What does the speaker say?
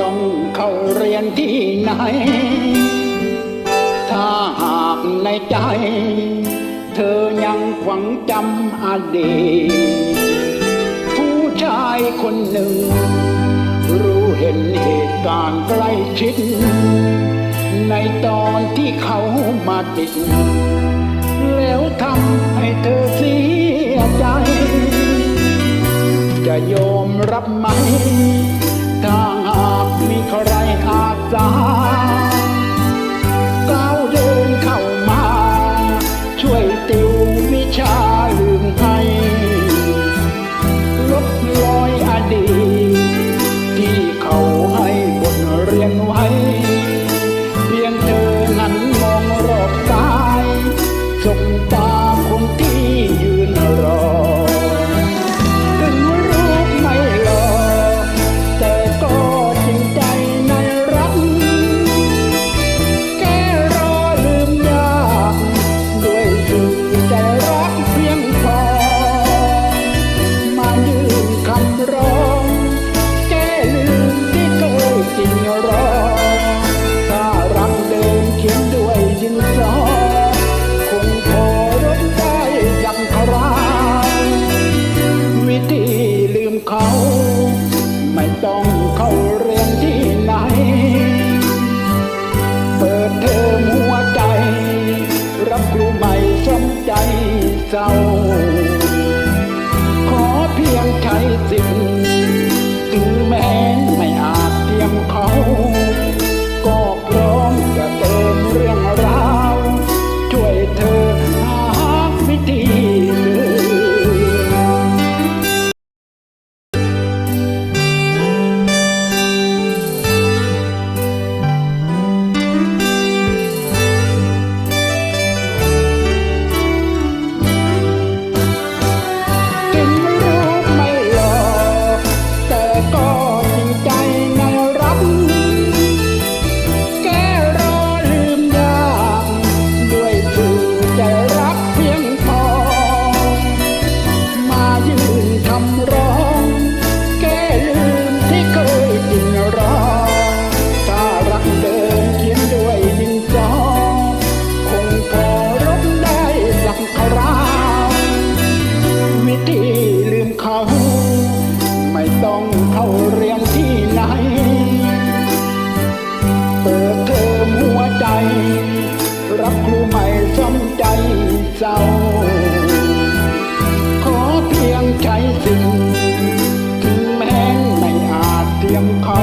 ต้องเข้าเรียนที่ไหน ถ้าหากในใจ เธอยังหวังจำอดีตผู้ชายคนหนึ่ง รู้เห็นเหตุการณ์ใกล้ชิด ในตอนที่เขามาติด แล้วทำให้เธอเสียใจ จะยอมรับไหมถ้า ใครอาสา don't ศร้า ขอเพียงใจสิ่งถึงแม้ไม่อาจเตรียมเขา